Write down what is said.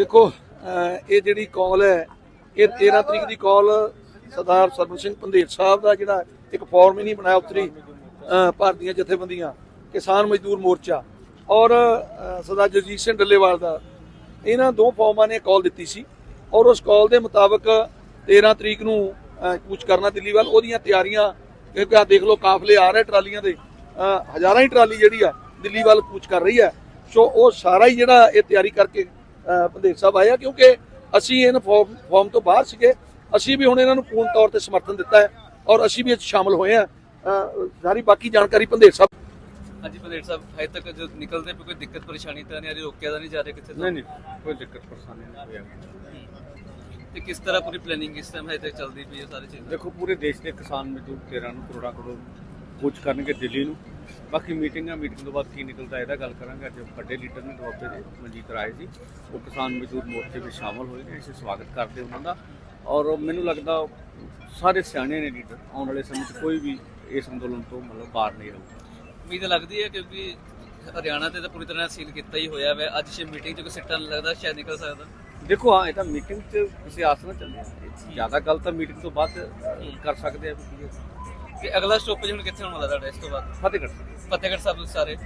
ਦੇਖੋ ਇਹ ਜਿਹੜੀ ਕਾਲ ਹੈ ਇਹ 13 ਤਰੀਕ ਦੀ ਕਾਲ ਸਰਦਾਰ ਸਰਬਨ ਸਿੰਘ ਪੰਧੇਰ ਸਾਹਿਬ ਦਾ ਜਿਹੜਾ ਇੱਕ ਫਾਰਮ ਹੀ ਨਹੀਂ ਬਣਾਇਆ ਉਤਰੀ ਭਾਰਤੀਆਂ ਜਥੇਬੰਦੀਆਂ ਕਿਸਾਨ ਮਜ਼ਦੂਰ ਮੋਰਚਾ ਔਰ ਸਰਦਾਰ ਜਗਜੀਤ ਸਿੰਘ ਡੱਲੇਵਾਲ ਦਾ। ਇਹਨਾਂ ਦੋ ਫਾਰਮਾਂ ਨੇ ਕਾਲ ਦਿੱਤੀ ਸੀ ਔਰ ਉਸ ਕਾਲ ਦੇ ਮੁਤਾਬਕ 13 ਤਰੀਕ ਨੂੰ ਅਹ, ਕੂਚ ਕਰਨਾ ਦਿੱਲੀ ਵੱਲ ਉਹਦੀਆਂ ਤਿਆਰੀਆਂ ਕਿਉਂਕਿ ਆ ਦੇਖ ਲਓ ਕਾਫਲੇ ਆ ਰਹੇ ਟਰਾਲੀਆਂ ਦੇ ਹਜ਼ਾਰਾਂ ਹੀ ਟਰਾਲੀ ਜਿਹੜੀ ਆ ਦਿੱਲੀ ਵੱਲ ਕੂਚ ਕਰ ਰਹੀ ਹੈ। ਸੋ ਉਹ ਸਾਰਾ ਹੀ ਜਿਹੜਾ ਇਹ ਤਿਆਰੀ ਕਰਕੇ ਪੰਧੇਰ ਸਾਹਿਬ ਆਇਆ ਕਿਉਂਕਿ ਅਸੀਂ ਇਹਨਾਂ ਫਾਰਮ ਤੋਂ ਬਾਹਰ ਸੀਗੇ। ਅਸੀਂ ਵੀ ਹੁਣ ਇਹਨਾਂ ਨੂੰ ਪੂਰਨ ਤੌਰ ਤੇ ਸਮਰਥਨ ਦਿੱਤਾ ਹੈ ਔਰ ਅਸੀਂ ਵੀ ਇਹ 'ਚ ਸ਼ਾਮਲ ਹੋਏ ਹਾਂ। ਅਹ, ਸਾਰੀ ਬਾਕੀ ਜਾਣਕਾਰੀ ਪੰਧੇਰ ਸਾਹਿਬ। ਹਾਂਜੀ ਪੰਡੇਟ ਸਾਹਿਬ ਹਜੇ ਤੱਕ ਜੋ ਨਿਕਲਦੇ ਪਏ ਕੋਈ ਦਿੱਕਤ ਪਰੇਸ਼ਾਨੀ ਤਾਂ ਨਹੀਂ ਆ ਰਹੀ ਰੋਕਿਆ ਤਾਂ ਨਹੀਂ ਜਾ ਰਿਹਾ ਕਿੱਥੇ ਤੋਂ? ਨਹੀਂ ਨਹੀਂ ਕੋਈ ਦਿੱਕਤ ਪਰੇਸ਼ਾਨੀ ਨਹੀਂ ਹੋਈ। ਤੇ ਕਿਸ ਤਰ੍ਹਾਂ ਪੂਰੀ ਪਲੈਨਿੰਗ ਇਸ ਟਾਈਮ ਹਜੇ ਤੱਕ ਚੱਲਦੀ ਪਈ ਹੈ ਸਾਰੀ ਚੀਜ਼ਾਂ? ਦੇਖੋ ਪੂਰੇ ਦੇਸ਼ ਦੇ ਕਿਸਾਨ ਮਜ਼ਦੂਰ 13 ਨੂੰ ਕਰੋੜਾਂ ਕਰੋੜ ਕੂਚ ਕਰਨਗੇ ਦਿੱਲੀ ਨੂੰ। ਬਾਕੀ ਮੀਟਿੰਗਾਂ ਮੀਟਿੰਗ ਤੋਂ ਬਾਅਦ ਕੀ ਨਿਕਲਦਾ ਇਹਦਾ ਗੱਲ ਕਰਾਂਗੇ। ਅੱਜ ਵੱਡੇ ਲੀਡਰ ਨੇ ਦੁਆਬੇ ਦੇ ਮਨਜੀਤ ਰਾਏ ਜੀ। ਉਹ ਕਿਸਾਨ ਮਜ਼ਦੂਰ ਮੋਰਚੇ ਵਿੱਚ ਸ਼ਾਮਲ ਹੋਏ ਨੇ ਅਸੀਂ ਸਵਾਗਤ ਕਰਦੇ ਉਹਨਾਂ ਦਾ। ਔਰ ਮੈਨੂੰ ਲੱਗਦਾ ਸਾਰੇ ਸਿਆਣੇ ਨੇ ਲੀਡਰ ਆਉਣ ਵਾਲੇ ਸਮੇਂ 'ਚ ਕੋਈ ਵੀ ਇਸ ਅੰਦੋਲਨ ਤੋਂ ਮਤਲਬ ਬਾਹਰ ਨਹੀਂ ਰਹੂਗਾ। ਉਮੀਦ ਲੱਗਦੀ ਹੈ ਕਿਉਂਕਿ ਹਰਿਆਣਾ ਤੇ ਤਾਂ ਪੂਰੀ ਤਰ੍ਹਾਂ ਸੀਲ ਕੀਤਾ ਹੀ ਹੋਇਆ ਹੈ ਅੱਜ ਸ਼ੇ ਮੀਟਿੰਗ 'ਚ ਕੋਈ ਸਿੱਟਾ ਨਹੀਂ ਲੱਗਦਾ ਸ਼ਾਇਦ ਨਿਕਲ ਸਕਦਾ। ਦੇਖੋ ਹਾਂ ਇਹ ਤਾਂ ਮੀਟਿੰਗ 'ਚ ਕਿਸੇ ਆਸ ਨਾਲ ਚੱਲੇ ਜ਼ਿਆਦਾ ਗੱਲ ਤਾਂ ਮੀਟਿੰਗ ਤੋਂ ਬਾਅਦ ਕਰ ਸਕਦੇ ਆ। ਵੀ ਕੀ। ਤੇ ਅਗਲਾ ਸਟਾਪੇਜ ਹੁਣ ਕਿੱਥੇ ਹੋਣ ਵਾਲਾ ਤੁਹਾਡਾ ਇਸ ਤੋਂ ਬਾਅਦ ਫਤਿਹਗੜ੍ਹ ਸਾਹਿਬ ਫਤਿਹਗੜ੍ਹ ਸਾਹਿਬ ਤੋਂ ਸਾਰੇ